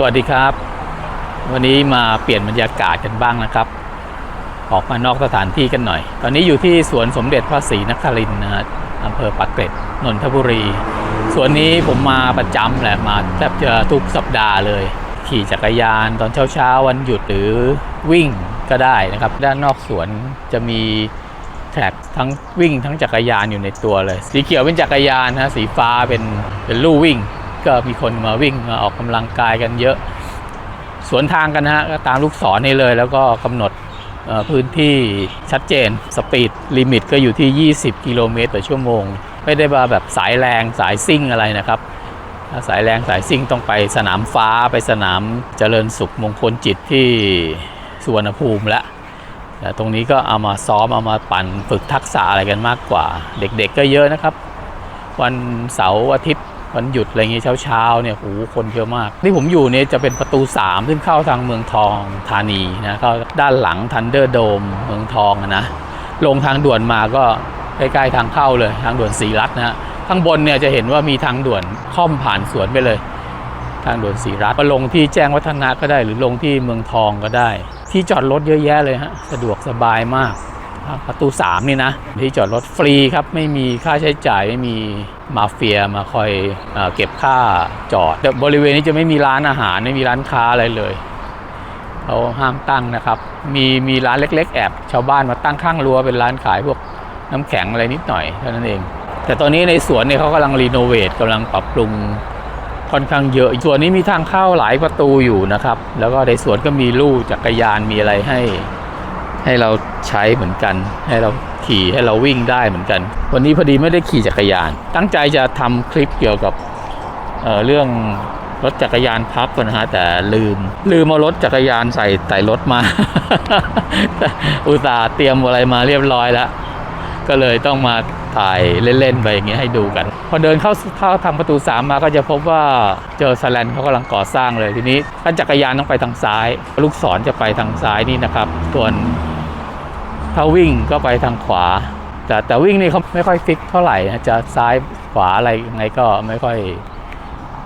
สวัสดีครับ วันนี้มาเปลี่ยนบรรยากาศกันบ้างนะครับ ออกมานอกสถานที่กันหน่อย ตอนนี้อยู่ที่สวนสมเด็จพระศรีนครินทร์นะฮะอำเภอปากเกร็ดนนทบุรี สวนนี้ผมมาประจำแหละมาแทบจะทุกสัปดาห์เลย ขี่จักรยานตอนเช้าๆวันหยุดหรือวิ่งก็ได้นะครับ ด้านนอกสวนจะมีแทร็กทั้งวิ่งทั้งจักรยานอยู่ในตัวเลย สีเขียวเป็นจักรยานนะสีฟ้าเป็นเป็นลู่วิ่ง ก็มีคนมาวิ่งมาออกกำลังกายกันเยอะ สวนทางกันฮะก็ตามลูกศรนี่เลย แล้วก็กำหนดพื้นที่ชัดเจนสปีดลิมิตก็อยู่ที่ 20 กิโลเมตรต่อชั่วโมง ไม่ได้มาแบบสายแรงสายซิ่งอะไรนะครับสายแรงสายซิ่งต้องไปสนามฟ้าไปสนามเจริญสุขมงคลจิตที่สุวรรณภูมิแล้วแต่ตรงนี้ก็เอามาซ้อมเอามาปั่นฝึกทักษะอะไรกันมากกว่า เด็กๆก็เยอะนะครับ วันเสาร์อาทิตย์ วันหยุดอะไรเงี้ยเช้าๆเนี่ยโอ้โหคนเยอะมาก ที่ผมอยู่เนี่ยจะเป็นประตู 3 ซึ่งเข้าทางเมืองทองธานีนะเข้าด้านหลังทันเดอร์โดมเมืองทองอะนะลงทางด่วนมาก็ใกล้ๆทางเข้าเลยทางด่วนศรีรัตน์นะฮะข้างบนเนี่ยจะเห็นว่ามีทางด่วนค่อมผ่านสวนไปเลย ทางด่วนศรีรัตน์ก็ลงที่แจ้งวัฒนะก็ได้ หรือลงที่เมืองทองก็ได้ ที่จอดรถเยอะแยะเลยฮะสะดวกสบายมากประตู3นี่นะที่จอดรถฟรีครับไม่มีค่าใช้จ่ายไม่มี มาเฟียมาคอยเอเก็บค่าจอดแต่บริเวณนี้จะไม่มีร้านอาหารไม่มีร้านค้าอะไรเลยเขาห้ามตั้งนะครับ มีมีร้านเล็ก ๆ แอบชาวบ้านมาตั้งข้างรั้วเป็นร้านขายพวกน้ำแข็งอะไรนิดหน่อยเท่านั้นเอง แต่ตอนนี้ในสวนเนี่ยเขากำลังรีโนเวทกำลังปรับปรุงค่อนข้างเยอะส่วนนี้มีทางเข้าหลายประตูอยู่นะครับ แล้วก็ในสวนก็มีลู่จักรยานมีอะไรให้ ให้เราใช้เหมือนกัน ให้เรา ขี่ให้เราวิ่งได้เหมือนกัน วันนี้พอดีไม่ได้ขี่จักรยาน ตั้งใจจะทำคลิปเกี่ยวกับเเรื่องรถจักรยานพับนะฮะแต่ลืม ลืมเอารถจักรยานใส่ใส่รถมา อุตส่าห์เตรียมอะไรมาเรียบร้อยแล้วก็เลยต้องมาถ่ายเล่นๆไปอย่างเงี้ยให้ดูกัน พอเดินเข้าเข้าทางประตู 3 มาก็จะพบว่าเจอสแลนเขากำลังก่อสร้างเลยทีนี้ถ้าจักรยานต้องไปทางซ้าย ลูกศรจะไปทางซ้ายนี่นะครับส่วน ถ้าวิ่งก็ไปทางขวา แต่แต่วิ่งนี่เขาไม่ค่อยฟิกเท่าไหร่นะจะซ้ายขวาอะไรยังไงก็ไม่ค่อย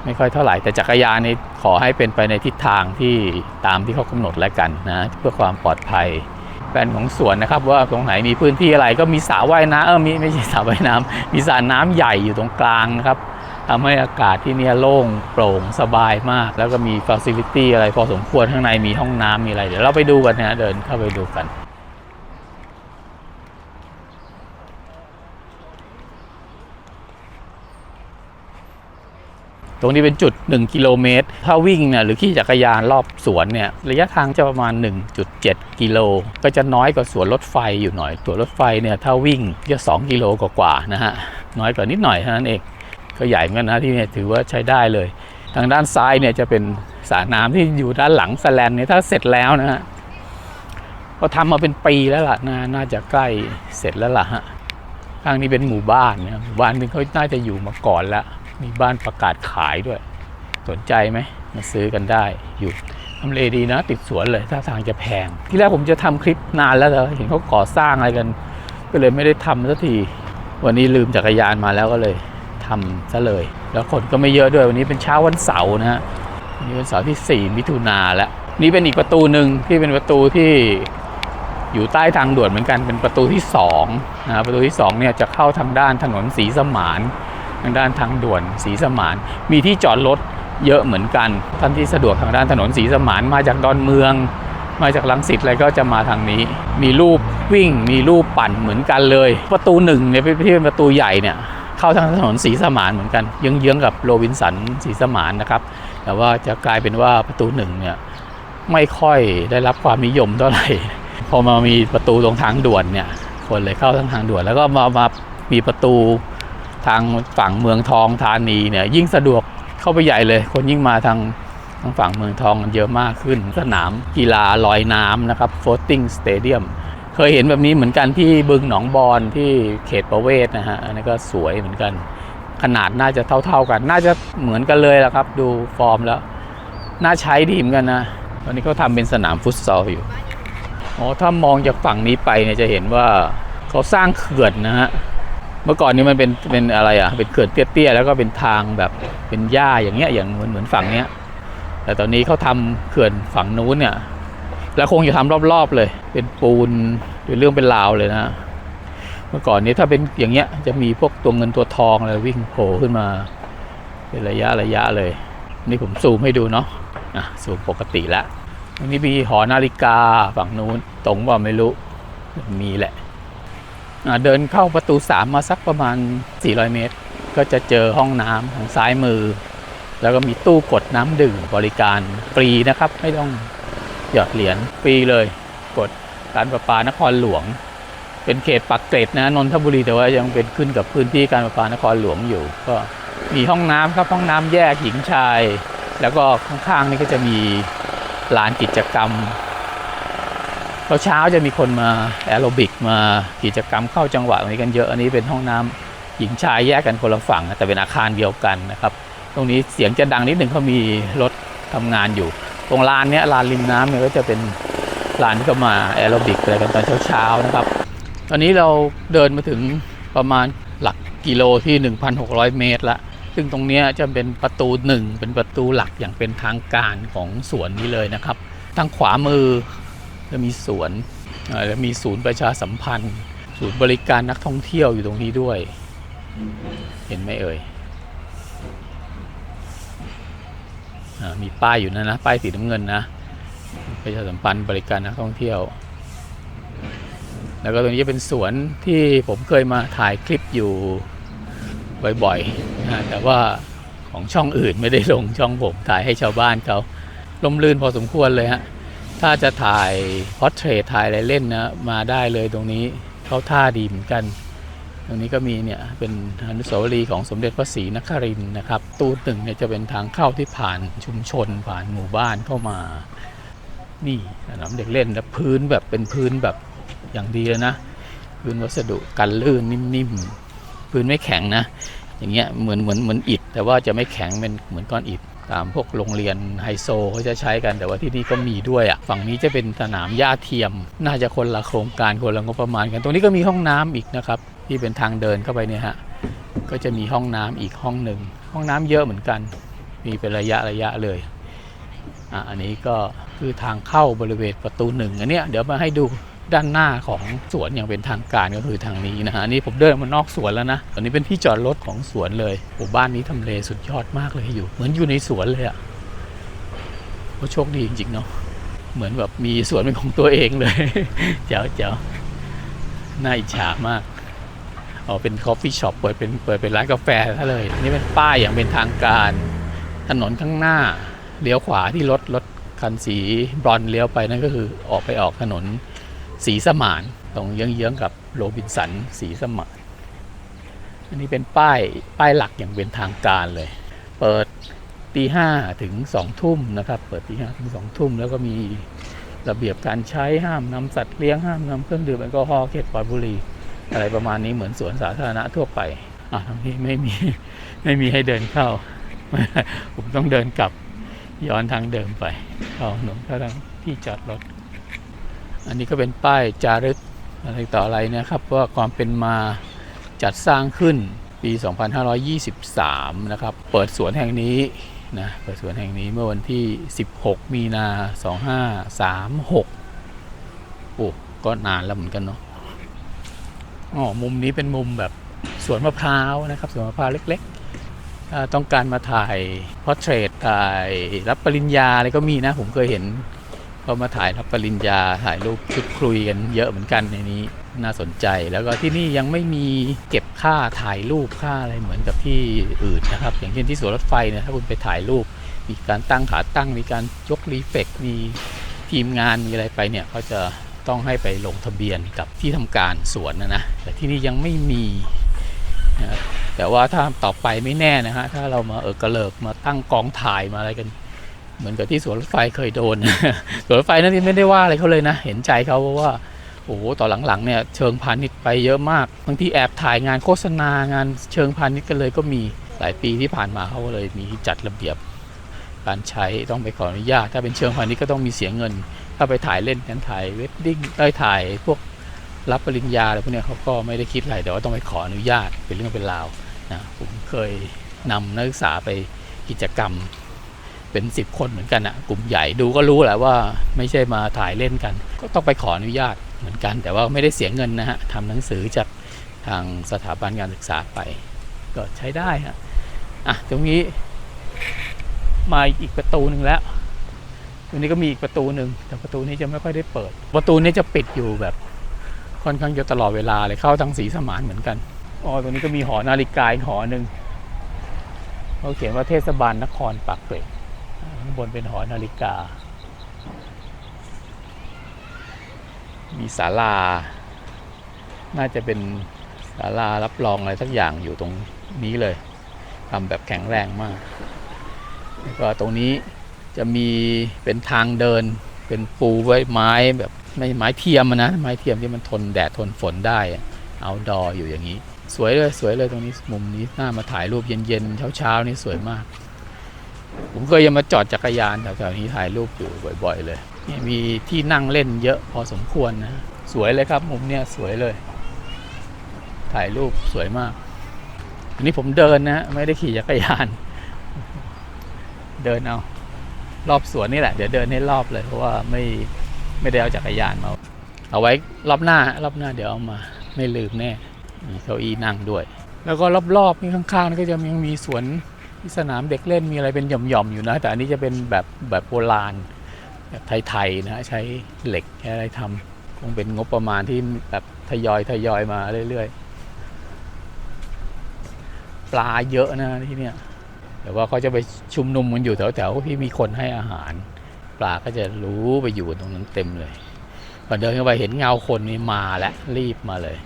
ไม่ค่อยเท่าไหร่ แต่จักรยานนี่ขอให้เป็นไปในทิศทางที่ตามที่เขากำหนดแล้วกันนะเพื่อความปลอดภัยแปลนของสวนนะครับว่าตรงไหนมีพื้นที่อะไรก็มีสระว่ายน้ำเออมีไม่ใช่สระว่ายน้ำมีสระน้ำใหญ่อยู่ตรงกลางนะครับทำให้อากาศที่นี่โล่งโปร่งสบายมาก แล้วก็มีฟ a ซิลิตี้อะไรพอสมควรข้างในมีห้องน้ำมีอะไร เดี๋ยวเราไปดูกันนะเดินเข้าไปดูกัน ตรงนี้เป็นจุด 1 กิโลเมตร ถ้าวิ่งเนี่ยหรือขี่จักรยานรอบสวนเนี่ยระยะทางจะประมาณ 1.7 กิโล ก็จะน้อยกว่าสวนรถไฟอยู่หน่อยสวรถไฟเนี่ยถ้าวิ่งจะ2กิโลกว่าๆนะฮะ น้อยกว่านิดหน่อยเท่านั้นเอง ก็ใหญ่เหมือนกันนะที่เนี่ยถือว่าใช้ได้เลย ทางด้านซ้ายเนี่ยจะเป็นสระน้ำที่อยู่ด้านหลังสแลนเนี่ยถ้าเสร็จแล้วนะฮะก็ทำมาเป็นปีแล้วล่ะนาน่าจะใกล้เสร็จแล้วล่ะฮะข้างนี้เป็นหมู่บ้านนะหมู่บ้านนึงเขาน่าจะอยู่มาก่อนแล้ว มีบ้านประกาศขายด้วย สนใจไหมมาซื้อกันได้อยู่ทำเลดีนะ ติดสวนเลยถ้าทางจะแพง ที่แรกผมจะทำคลิปนานแล้วแต่เห็นเขาก่อสร้างอะไรกัน ก็เลยไม่ได้ทำสักที วันนี้ลืมจักรยานมาแล้วก็เลยทำซะเลย แล้วคนก็ไม่เยอะด้วยวันนี้เป็นเช้าวันเสาร์นะฮะวันนี้วันเสาร์ที่ 4 มิถุนาแล้ว นี่เป็นอีกประตูหนึ่งที่เป็นประตูที่อยู่ใต้ทางด่วนเหมือนกันเป็นประตูที่2นะประตูที่2เนี่ยจะเข้าทางด้านถนนสีสมาน ทางด้านทางด่วนสีสมาน มีที่จอดรถเยอะเหมือนกัน ท่านที่สะดวกทางด้านถนนสีสมานมาจากดอนเมือง มาจากลังสิตอะไรก็จะมาทางนี้ มีรูปวิ่ง มีรูปปั่นเหมือนกันเลย ประตูหนึ่งเนี่ยที่เป็นประตูใหญ่เนี่ยเข้าทางถนนสีสมานเหมือนกันเยื้องๆกับโรบินสันสีสมานนะครับ แต่ว่าจะกลายเป็นว่าประตูหนึ่งเนี่ยไม่ค่อยได้รับความนิยมเท่าไหร่พอมามีประตูตรงทางด่วนเนี่ยคนเลยเข้าทางทางด่วนแล้วก็มามามีประตู ทางฝั่งเมืองทองธานีเนี่ยยิ่งสะดวกเข้าไปใหญ่เลย คนยิ่งมาทางทางฝั่งเมืองทองเยอะมากขึ้น สนามกีฬาลอยน้ำนะครับ floating stadium เคยเห็นแบบนี้เหมือนกันที่บึงหนองบอนที่เขตประเวศนะฮะ อันนี้ก็สวยเหมือนกัน ขนาดน่าจะเท่า ๆกัน น่าจะเหมือนกันเลยละครับ ดูฟอร์มแล้ว น่าใช้ดีเหมือนกันนะ ตอนนี้เขาทำเป็นสนามฟุตซอลอยู่ อ๋อ ถ้ามองจากฝั่งนี้ไปเนี่ยจะเห็นว่าเขาสร้างเขื่อนนะฮะ เมื่อก่อนนี้มันเป็นเป็นอะไรอะเป็นเขื่อนเตี้ยๆแล้วก็เป็นทางแบบเป็นหญ้าอย่างเงี้ยอย่างเหมือนเหมือนฝั่งเนี้ย แต่ตอนนี้เขาทำเขื่อนฝั่งนู้นเนี่ย แล้วคงจะทำรอบๆเลย เป็นปูนเป็นเรื่องเป็นราวเลยนะเมื่อก่อนนี้ถ้าเป็นอย่างเงี้ยจะมีพวกตัวเงินตัวทองอะไรวิ่งโผล่ขึ้นมาเป็นระยะระยะเลย นี่ผมซูมให้ดูเนาะอะซูมปกติแล้วตรงนี้มีหอนาฬิกาฝั่งนู้นตรงว่าไม่รู้มีแหละ เดินเข้าประตูสามมาสักประมาณ 400 เมตร ก็จะเจอห้องน้ำทางซ้ายมือ แล้วก็มีตู้กดน้ำดื่มบริการฟรีนะครับ ไม่ต้องหยอดเหรียญฟรีเลย กดการประปานครหลวง เป็นเขตปักเกร็ดนะนนทบุรีแต่ว่ายังเป็นขึ้นกับพื้นที่การประปานครหลวงอยู่ ก็มีห้องน้ำครับห้องน้ำแยกหญิงชาย แล้วก็ข้างๆนี่ก็จะมีลานกิจกรรม เช้าจะมีคนมาแอโรบิกมากิจกรรมเข้าจังหวะตรงนี้กันเยอะอันนี้เป็นห้องน้ำหญิงชายแยกกันคนละฝั่งแต่เป็นอาคารเดียวกันนะครับ ตรงนี้เสียงจะดังนิดหนึ่งเขามีรถทำงานอยู่ ตรงลานเนี้ยลานริมน้ำเนี่ยก็จะเป็นลานที่เขามาแอโรบิกอะไรกันตอนเช้าๆนะครับ ตอนนี้เราเดินมาถึงประมาณหลักกิโลที่ 1,600 เมตรละซึ่งตรงนี้จะเป็นประตูหนึ่งเป็นประตูหลักอย่างเป็นทางการของสวนนี้เลยนะครับ ทางขวามือ จะมีสวนแล้วมีศูนย์ประชาสัมพันธ์ ศูนย์บริการนักท่องเที่ยวอยู่ตรงนี้ด้วย เห็นไหมเอ่ยอมีป้ายอยู่นะนะ ป้ายสีน้ำเงินนะประชาสัมพันธ์บริการนักท่องเที่ยว แล้วก็ตรงนี้จะเป็นสวนที่ผมเคยมาถ่ายคลิปอยู่บ่อยๆนะแต่ว่าของช่องอื่นไม่ได้ลงช่องผมถ่ายให้ชาวบ้านเขาลมลื่นพอสมควรเลยฮะ ถ้าจะถ่ายพอร์เทรตถ่ายอะไรเล่นนะมาได้เลยตรงนี้เข้าท่าดีเหมือนกัน ตรงนี้ก็มีเนี่ยเป็นอนุสาวรีย์ของสมเด็จพระศรีนครินทร์นะครับ ตู้หนึ่งเนี่ยจะเป็นทางเข้าที่ผ่านชุมชนผ่านหมู่บ้านเข้ามา นี่สนามเด็กเล่นแล้วพื้นแบบเป็นพื้นแบบอย่างดีเลยนะพื้นวัสดุกันลื่นนิ่มๆพื้นไม่แข็งนะ อย่างเงี้ยเหมือนเหมือนเหมือนอิฐแต่ว่าจะไม่แข็งเป็นเหมือนก้อนอิฐ ตามพวกโรงเรียนไฮโซเขาจะใช้กันแต่ว่าที่นี่ก็มีด้วยอะฝั่งนี้จะเป็นสนามหญ้าเทียม น่าจะคนละโครงการคนละงบประมาณกัน ตรงนี้ก็มีห้องน้ำอีกนะครับ ที่เป็นทางเดินเข้าไปเนี่ยฮะก็จะมีห้องน้ำอีกห้องหนึ่งห้องน้ำเยอะเหมือนกัน มีเป็นระยะระยะเลยอะอันนี้ก็คือทางเข้าบริเวณประตูหนึ่งอันเนี้ยเดี๋ยวมาให้ดู ด้านหน้าของสวนอย่างเป็นทางการก็คือทางนี้นะฮะนนี้ผมเดินมานอกสวนแล้วนะตอนนี้เป็นที่จอดรถของสวนเลยโอ้บ้านนี้ทำเลสุดยอดมากเลยอยู่ เหมือนอยู่ในสวนเลยอะ่ะโอ้โชคดีจริงๆเนาะเหมือนแบบมีสวนเป็นของตัวเองเลย เจ๋วเจ๋วน่าอิจฉามากอ๋อเป็นคอฟฟี่ช็อปเปิดเป็นเปิดเป็นร้านกาแฟซะเลย นี่เป็นป้ายอย่างเป็นทางการ ถนนข้างหน้าเลี้ยวขวาที่รถรถคันสีบรอนเลี้ยวไปนั่นก็คือออกไปออกถนน สีสมานตรงเยื้องๆกับโรบินสันสีสมานอันนี้เป็นป้ายป้ายหลักอย่างเป็นทางการเลย เปิดตีห้าถึงสองทุ่มนะครับ เปิดตีห้าถึงสองทุ่มแล้วก็มีระเบียบการใช้ห้ามนำสัตว์เลี้ยงห้ามนำเครื่องดื่มแอลกอฮอล์เขตปลอดบุหรี่อะไรประมาณนี้เหมือนสวนสาธารณะทั่วไปอะทางนี้ไม่มีไม่มีให้เดินเข้า ผมต้องเดินกลับย้อนทางเดิมไปเข้าถนนเข้าทางที่จอดรถ อันนี้ก็เป็นป้ายจารึกอะไรต่ออะไรนะครับว่าความเป็นมาจัดสร้างขึ้นปี 2523 นะครับ เปิดสวนแห่งนี้นะเปิดสวนแห่งนี้เมื่อวันที่ 16 มีนา 2536 โอ้ก็นานแล้วเหมือนกันเนาะอ๋อมุมนี้เป็นมุมแบบสวนมะพร้าวนะครับสวนมะพร้าวเล็กๆถ้าต้องการมาถ่ายพอร์เทรตถ่ายรับปริญญาอะไรก็มีนะ ผมเคยเห็น เขามาถ่ายรับปริญญาถ่ายรูปชุดคุยกันเยอะเหมือนกันในนี้น่าสนใจแล้วก็ที่นี่ยังไม่มีเก็บค่าถ่ายรูปค่าอะไรเหมือนกับที่อื่นนะครับ อย่างเช่นที่สวนรถไฟเนี่ยถ้าคุณไปถ่ายรูป มีการตั้งขาตั้ง มีการยกรีเฟกมีทีมงานมีอะไรไปเนี่ยเขาจะต้องให้ไปลงทะเบียนกับที่ทำการสวนนะนะแต่ที่นี่ยังไม่มีนะแต่ว่าถ้าต่อไปไม่แน่นะฮะถ้าเรามาเออกระเลิกมาตั้งกองถ่ายมาอะไรกัน เหมือนกับที่สวนรถไฟเคยโดน สวนรถไฟนั้นไม่ได้ว่าอะไรเขาเลยนะ เห็นใจเขาเพราะว่าโอ้โหต่อหลังๆเนี่ยเชิงพาณิชย์ไปเยอะมากบางทีแอบถ่ายงานโฆษณางานเชิงพาณิชย์กันเลยก็มีหลายปีที่ผ่านมาเขาก็เลยมีจัดระเบียบ การใช้ต้องไปขออนุญาต ถ้าเป็นเชิงพาณิชย์ก็ต้องมีเสียเงิน ถ้าไปถ่ายเล่นกันถ่ายเวดดิ้งได้ถ่ายพวกรับปริญญาอะไรพวกเนี้ยเขาก็ไม่ได้คิดอะไรแต่ว่าต้องไปขออนุญาตเป็นเรื่องเป็นราวนะผมเคยนำนักศึกษาไปกิจกรรม เป็นสิบคนเหมือนกันอะกลุ่มใหญ่ดูก็รู้แหละว่าไม่ใช่มาถ่ายเล่นกัน ก็ต้องไปขออนุญาตเหมือนกัน แต่ว่าไม่ได้เสียเงินนะฮะทำหนังสือจากทางสถาบันการศึกษาไป ก็ใช้ได้ฮะอะตรงนี้มาอีกประตูหนึ่งแล้วตรงนี้ก็มีอีกประตูหนึ่งแต่ประตูนี้จะไม่ค่อยได้เปิด ประตูนี้จะปิดอยู่แบบค่อนข้างจะตลอดเวลาเลยเข้าทางสีสมานเหมือนกันอ๋อตรงนี้ก็มีหอนาฬิกาหอหนึ่งเขาเขียนว่าเทศบาลนครปากเกร็ด ข้างบนเป็นหอนาฬิกา มีศาลา น่าจะเป็นศาลารับรองอะไรสักอย่างอยู่ตรงนี้เลยทำแบบแข็งแรงมาก แล้วก็ตรงนี้จะมีเป็นทางเดิน เป็นปูไว้ไม้แบบไม่ไม้เทียมนะ ไม้เทียมที่มันทนแดดทนฝนได้ เอาดออยู่อย่างนี้ สวยเลยสวยเลยตรงนี้มุมนี้น่ามาถ่ายรูปเย็นๆเช้าๆนี่สวยมาก ผมเคยยังมาจอดจักรยานแถวๆนี้ถ่ายรูปอยู่บ่อย ๆ เลยนี่มีที่นั่งเล่นเยอะพอสมควรนะ สวยเลยครับมุมเนี้ยสวยเลย ถ่ายรูปสวยมาก อันนี้ผมเดินนะไม่ได้ขี่จักรยาน เดินเอา รอบสวนนี่แหละ เดี๋ยวเดินให้รอบเลย เพราะว่าไม่ไม่ได้เอาจักรยานมา เอาไว้รอบหน้ารอบหน้าเดี๋ยวเอามา ไม่ลืมแน่มีเก้าอี้นั่งด้วย แล้วก็รอบๆนี่ข้างๆนี่ก็จะยังมีสวน สนามเด็กเล่นมีอะไรเป็นหย่อมๆอยู่นะ แต่อันนี้จะเป็นแบบแบบโบราณแบบไทยๆนะใช้เหล็กอะไรทำคงเป็นงบประมาณที่แบบทยอยทยอยมาเรื่อยๆ ปลาเยอะนะที่เนี่ยแต่ว่าเขาจะไปชุมนุมกันอยู่แถวๆที่มีคนให้อาหาร ปลาก็จะรู้ไปอยู่ตรงนั้นเต็มเลยพอเดินเข้าไปเห็นเงาคนนี่มาแล้วรีบมาเลย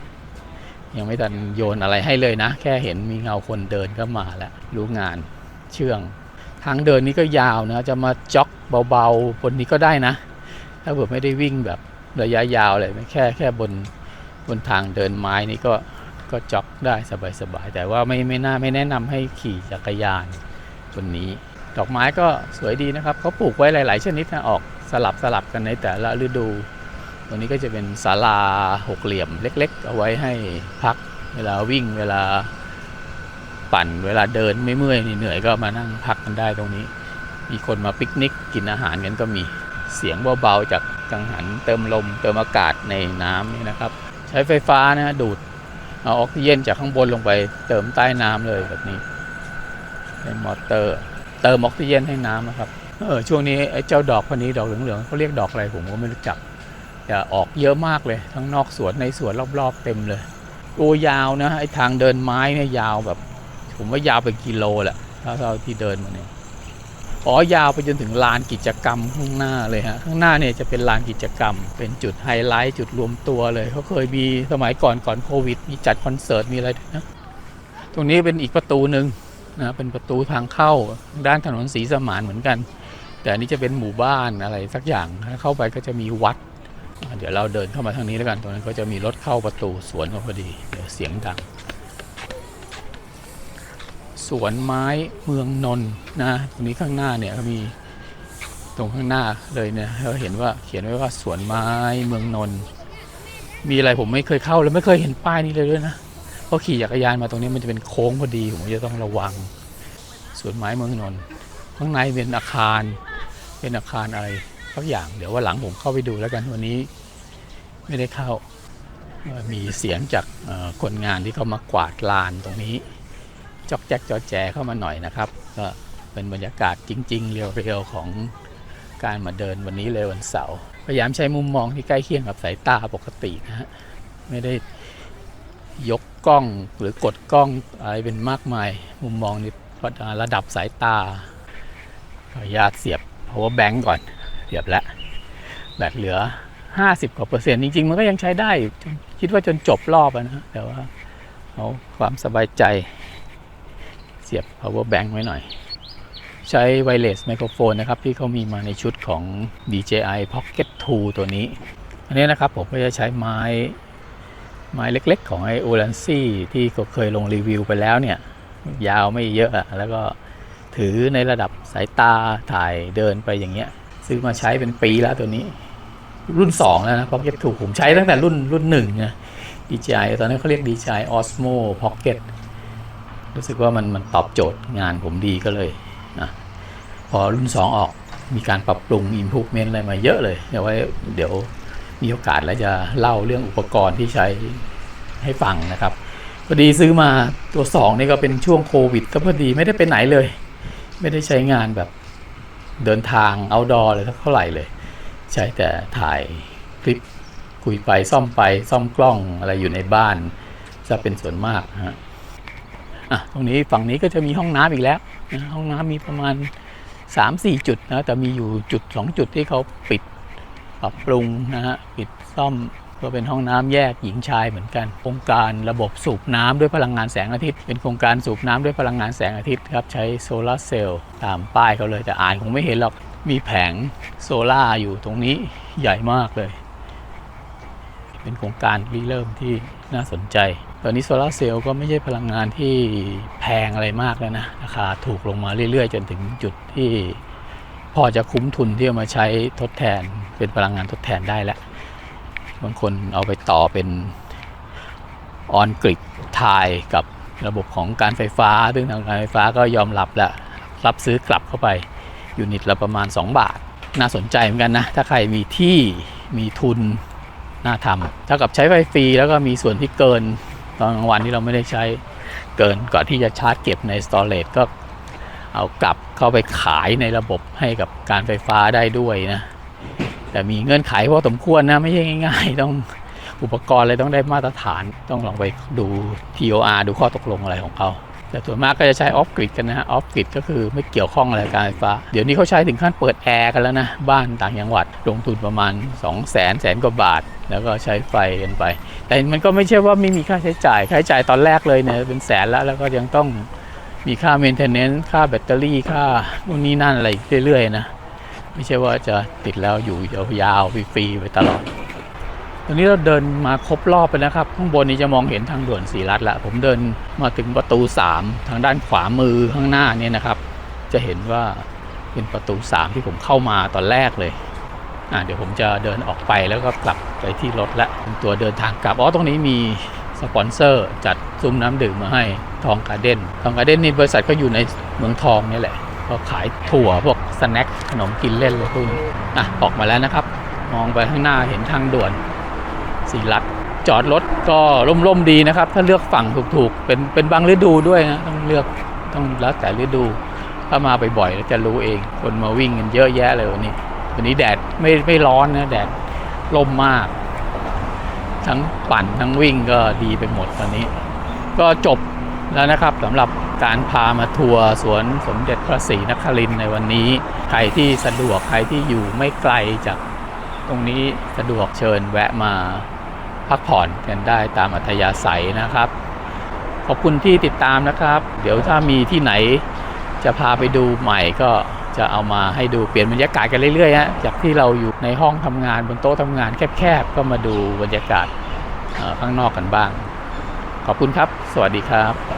ยังไม่ทันโยนอะไรให้เลยนะ แค่เห็นมีเงาคนเดินก็มาแล้ว รู้งานเชื่อง ทางเดินนี้ก็ยาวนะ จะมาจ็อกเบาๆ บนนี้ก็ได้นะ ถ้าเผื่อไม่ได้วิ่งแบบระยะยาวเลยแค่แค่บนบนทางเดินไม้นี่ก็ก็จ็อกได้สบายๆแต่ว่าไม่ไม่น่าไม่แนะนำให้ขี่จักรยานบนนี้ ดอกไม้ก็สวยดีนะครับเขาปลูกไว้หลาย ๆ ชนิดนะออกสลับสลับกันในแต่ละฤดู ตรงนี้ก็จะเป็นศาลาหกเหลี่ยมเล็ก ๆ เอาไว้ให้พักเวลาวิ่งเวลาปั่นเวลาเดินไม่เมื่อยเหนื่อยก็มานั่งพักกันได้ตรงนี้ มีคนมาปิกนิกกินอาหารกันก็มีเสียงเบาๆจากกังหันเติมลมเติมอากาศในน้ำนี่นะครับ ใช้ไฟฟ้านะดูดเอาออกซิเจนจากข้างบนลงไปเติมใต้น้ำเลยแบบนี้เป็นมอเตอร์ เติมออกซิเจนให้น้ำนะครับเออช่วงนี้ไอ้เจ้าดอกพันนี้ดอกเหลืองๆเขาเรียกดอกอะไรผมก็ไม่รู้จัก จะออกเยอะมากเลย ทั้งนอกสวนในสวนรอบๆเต็มเลยโอ้ยาวนะไอ้ทางเดินไม้เนี่ยยาวแบบ ผมว่ายาวเป็นกิโลแหละถ้าเราที่เดินมาเนี่ยอ๋อยาวไปจนถึงลานกิจกรรมข้างหน้าเลยฮะข้างหน้าเนี่ยจะเป็นลานกิจกรรม เป็นจุดไฮไลท์จุดรวมตัวเลยเขาเคยมีสมัยก่อนก่อนโควิด มีจัดคอนเสิร์ตมีอะไรนะตรงนี้เป็นอีกประตูหนึ่งนะเป็นประตูทางเข้าด้านถนนศรีสมานเหมือนกัน แต่อันนี้จะเป็นหมู่บ้านอะไรสักอย่างถ้าเข้าไปก็จะมีวัด เดี๋ยวเราเดินเข้ามาทางนี้แล้วกัน ตรงนั้นก็จะมีรถเข้าประตูสวนพอดี เดี๋ยวเสียงดัง สวนไม้เมืองนนนะตรงนี้ข้างหน้าเนี่ยเขามีตรงข้างหน้าเลยเนี่ยเราเห็นว่าเขียนไว้ว่าสวนไม้เมืองนนมีอะไรผมไม่เคยเข้าเลยไม่เคยเห็นป้ายนี้เลยด้วยนะเพราะขี่จักรยานมาตรงนี้มันจะเป็นโค้งพอดีผมจะต้องระวังสวนไม้เมืองนนข้างในเป็นอาคาร เป็นอาคารอะไร สักอย่างเดี๋ยวว่าหลังผมเข้าไปดูแล้วกันวันนี้ไม่ได้เข้า มีเสียงจากคนงานที่เขามากวาดลานตรงนี้ จอกแจ๊กจอแจเข้ามาหน่อยนะครับ ก็เป็นบรรยากาศจริง ๆ เรียวๆของการมาเดินวันนี้เลยวันเสาร์พยายามใช้มุมมองที่ใกล้เคียงกับสายตาปกตินะฮะไม่ได้ยกกล้องหรือกดกล้องอะไรเป็นมากมาย มุมมองนี่ระดับสายตาขออนุญาตเสียบ power bank ก่อน เรียบแล้วแบตเหลือ 50 กว่าเปอร์เซ็นต์จริง ๆ มันก็ยังใช้ได้ คิดว่าจนจบรอบนะแต่ว่าเอาความสบายใจเสียบ power bank ไว้หน่อย ใช้ wireless microphone นะครับ ที่เขามีมาในชุดของ DJI Pocket 2 ตัวนี้ อันนี้นะครับผมก็จะใช้ไม้ไม้เล็กๆ ของไอโอ a ลนซี่ที่ก็เคยลงรีวิวไปแล้วเนี่ย ยาวไม่เยอะอะแล้วก็ถือในระดับสายตาถ่ายเดินไปอย่างเงี้ย ซื้อมาใช้เป็นปีแล้วตัวนี้ รุ่น2แล้วนะ Pocket 2ผมใช้ตั้งแต่รุ่นรุ่นหนึ่งนะ DJI ตอนนั้นเขาเรียก DJI Osmo Pocket รู้สึกว่ามันมันตอบโจทย์งานผมดีก็เลยนะพอรุ่น 2 ออกมีการปรับปรุง improvement อะไรมาเยอะเลย เดี๋ยวไว้เดี๋ยวมีโอกาสแล้วจะเล่าเรื่องอุปกรณ์ที่ใช้ให้ฟังนะครับพอดีซื้อมาตัว 2 นี่ก็เป็นช่วงโควิด ก็พอดีไม่ได้ไปไหนเลย ไม่ได้ใช้งานแบบ เดินทางเอาดอเลยเท่าไหร่เลย ใช้แต่ถ่ายคลิปคุยไปซ่อมไปซ่อมกล้องอะไรอยู่ในบ้านจะเป็นส่วนมากฮะอะตรงนี้ฝั่งนี้ก็จะมีห้องน้ำอีกแล้วนะห้องน้ำมีประมาณ 3-4 จุดนะแต่มีอยู่จุด 2 จุดที่เขาปิดปรับปรุงนะฮะปิดซ่อม ก็เป็นห้องน้ำแยกหญิงชายเหมือนกัน โครงการระบบสูบน้ำด้วยพลังงานแสงอาทิตย์ เป็นโครงการสูบน้ำด้วยพลังงานแสงอาทิตย์ครับ ใช้โซลาร์เซลล์ตามป้ายเขาเลยแต่อ่านคงไม่เห็นหรอก มีแผงโซล่าอยู่ตรงนี้ใหญ่มากเลย เป็นโครงการริเริ่มที่น่าสนใจ ตอนนี้โซลาร์เซลล์ก็ไม่ใช่พลังงานที่แพงอะไรมากแล้วนะ ราคาถูกลงมาเรื่อยๆ จนถึงจุดที่พอจะคุ้มทุนที่เอามาใช้ทดแทนเป็นพลังงานทดแทนได้แล้ว บางคนเอาไปต่อเป็นออนกริดทายกับระบบของการไฟฟ้า ซึ่งทางการไฟฟ้าก็ยอมรับแล้วรับซื้อกลับเข้าไปยูนิตละประมาณ 2 บาท น่าสนใจเหมือนกันนะ ถ้าใครมีที่มีทุนน่าทำเท่ากับใช้ไฟฟรีแล้วก็มีส่วนที่เกินตอนกลางวันที่เราไม่ได้ใช้เกินก่อนที่จะชาร์จเก็บในสตอเรจก็เอากลับเข้าไปขายในระบบให้กับการไฟฟ้าได้ด้วยนะ แต่มีเงื่อนไขพอสมควรนะไม่ใช่ง่าย ๆ ต้องอุปกรณ์อะไรต้องได้มาตรฐานต้องลองไปดู TOR ดูข้อตกลงอะไรของเขาแต่ส่วนมากก็จะใช้ออฟกริดกันนะออฟกริดก็คือไม่เกี่ยวข้องอะไรกับการไฟฟ้า เดี๋ยวนี้เขาใช้ถึงขั้นเปิดแอร์กันแล้วนะ บ้านต่างจังหวัดลงทุนประมาณ 2 0 0แสนแสนกว่าบาท แล้วก็ใช้ไฟกันไป แต่มันก็ไม่ใช่ว่าไม่มีค่าใช้จ่าย ค่าใช้จ่ายตอนแรกเลยเนี่ยเป็นแสนแล้วแล้วก็ยังต้องมีค่าเมนเทนเนนซ์ค่าแบตเตอรี่ค่านู่นนี่นั่นอะไรเรื่อยๆนะ ไม่ใช่ว่าจะติดแล้วอยู่ยาวๆฟรีๆไปตลอดตอนนี้เราเดินมาครบรอบไปนะครับ ข้างบนนี้จะมองเห็นทางด่วนสีรัฐละผมเดินมาถึงประตู 3 ทางด้านขวามือข้างหน้าเนี่ยนะครับ จะเห็นว่าเป็นประตู 3 ที่ผมเข้ามาตอนแรกเลยอะเดี๋ยวผมจะเดินออกไปแล้วก็กลับไปที่รถละตัวเดินทางกลับอ๋อตรงนี้มีสปอนเซอร์จัดซุ้มน้ำดื่มมาให้ทองการ์เด้นทองการ์เด้นนี่บริษัทก็อยู่ในเมืองทองนี่แหละ ก็ขายถั่วพวกสแน็คขนมกินเล่นเลยพวกนี้อะออกมาแล้วนะครับ มองไปข้างหน้าเห็นทางด่วนสีรัดจอดรถก็ร่มๆดีนะครับ ถ้าเลือกฝั่งถูกๆ เป็นเป็นบางฤดูด้วยนะต้องเลือกต้องแล้วแต่ฤดู ถ้ามาบ่อยๆจะรู้เอง คนมาวิ่งกันเยอะแยะเลยวันนี้ วันนี้แดดไม่ไม่ร้อนนะแดดร่มมาก ทั้งปั่นทั้งวิ่งก็ดีไปหมดตอนนี้ ก็จบ แล้วนะครับสำหรับการพามาทัวร์สวนสมเด็จพระศรีนครินทร์ในวันนี้ ใครที่สะดวกใครที่อยู่ไม่ไกลจากตรงนี้สะดวกเชิญแวะมาพักผ่อนกันได้ตามอัธยาศัยนะครับ ขอบคุณที่ติดตามนะครับ เดี๋ยวถ้ามีที่ไหนจะพาไปดูใหม่ก็จะเอามาให้ดูเปลี่ยนบรรยากาศกันเรื่อยๆฮะจากที่เราอยู่ในห้องทำงานบนโต๊ะทำงานแคบๆก็มาดูบรรยากาศข้างนอกกันบ้าง ขอบคุณครับ สวัสดีครับ